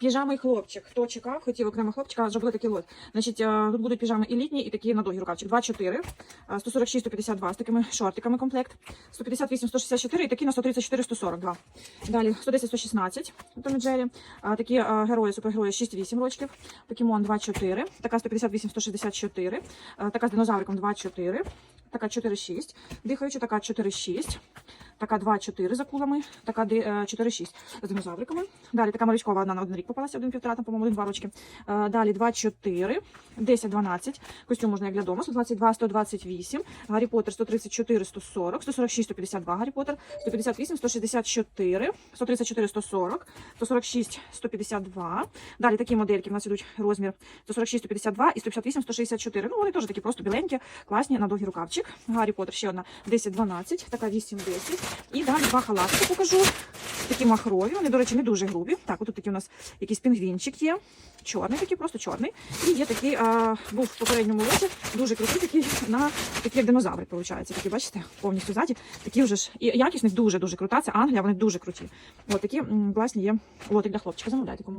Піжами хлопчик. Хто чекав, хотів окремо хлопчика, зробили такий лот. Значить, е, тут будуть піжами і літні, і такі на довгі рукавчик. 2-4, 146, 152 з такими шортиками комплект. 158, 164 і такі на 134, 142. Далі 110, 116 Том і Джері. А, Такі е, герої, супергерої 6-8 рочків. Покемон 2-4, така 158, 164, е, така з динозавриком 2-4, така 4-6, дихаюча, така 4-6. Така 2-4 за кулами, така ди- е, 4-6 з динозавриками. Далі така малючкова одна на один рік попалася, один півтора, там, по-моєму, один-два рочки. Е, Далі 2-4, 10-12. Костюм можна як для дому, 122, 128. Гаррі Поттер 134, 140, 146, 152 Гаррі Поттер, 158, 164, 134, 140, 146, 152. Далі такі модельки в нас ідуть розмір 146, 152 і 158, 164. Ну, вони теж такі просто біленькі, класні, на довгий рукавчик. Гаррі Поттер ще одна 10-12, така 8-10. І далі два халатики покажу. Такі махрові, вони, до речі, не дуже грубі. Так, отут такий у нас якийсь пінгвінчик є. Чорний такий, просто чорний. І є такий, а, був в попередньому році, дуже крутий такий, на такі як динозаври, виходить. Такі, бачите, повністю ззаді. Такі вже ж. І якість дуже-дуже крута. Це Англія, вони дуже круті. От такі м, класні є лотик для хлопчика. Замовляйте кому.